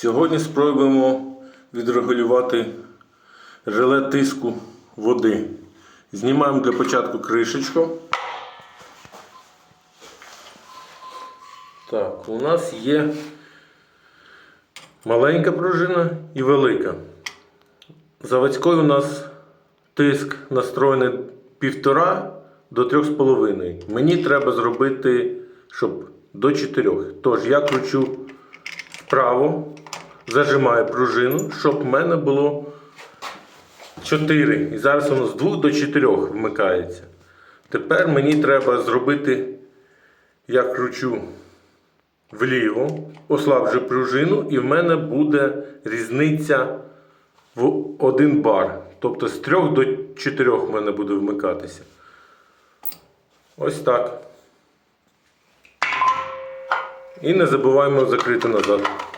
Сьогодні спробуємо відрегулювати реле тиску води. Знімаємо для початку кришечку. Так, у нас є маленька пружина і велика. Заводський у нас тиск настроєний 1,5 до 3,5. Мені треба зробити, щоб до 4. Тож я кручу вправо, зажимаю пружину, щоб в мене було 4. І зараз воно з 2 до 4 вмикається. Тепер мені треба зробити, я кручу вліво, ослаблю пружину, і в мене буде різниця в 1 бар. Тобто з 3 до 4 в мене буде вмикатися. Ось так. І не забуваємо закрити назад.